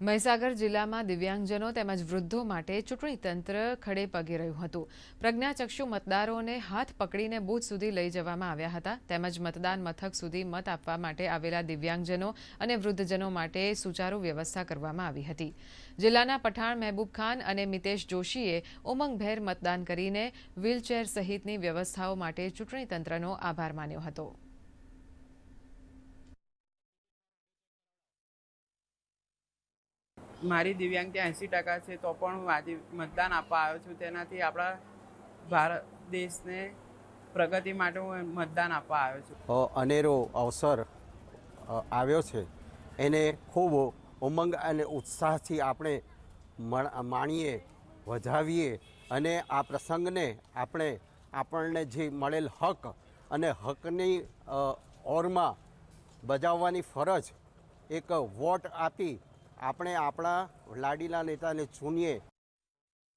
મહીસાગર જિલ્લામાં દિવ્યાંગજનો તેમજ વૃદ્ધો માટે ચૂંટણી તંત્ર ખડે પગે રહ્યું હતું. પ્રજ્ઞાચક્ષુ મતદારોને હાથ પકડીને બૂથ સુધી લઈ જવામાં આવ્યા હતા. તેમજ મતદાન મથક સુધી મત આપવા માટે આવેલા દિવ્યાંગજનો અને વૃદ્ધજનો માટે સુચારુ વ્યવસ્થા કરવામાં આવી હતી. જિલ્લાના પઠાણ મહેબૂબ ખાન અને મિતેશ જોશીએ ઉમંગભેર મતદાન કરીને વ્હીલચેર સહિતની વ્યવસ્થાઓ માટે ચૂંટણી તંત્રનો આભાર માન્યો હતો. મારી દિવ્યાંગતા એંસી ટકા છે, તો પણ હું મતદાન આપવા આવ્યો છું. તેનાથી આપણા ભારત દેશને પ્રગતિ માટે હું મતદાન આપવા આવ્યો છું. અનેરો અવસર આવ્યો છે. એને ખૂબ ઉમંગ અને ઉત્સાહથી આપણે મણ- માણીએ, વધાવીએ અને આ પ્રસંગને આપણે આપણને જે મળેલ હક અને હકની ઓરમાં બજાવવાની ફરજ એક વોટ આપી આપણે આપણા લાડીલા નેતાને ચૂનીએ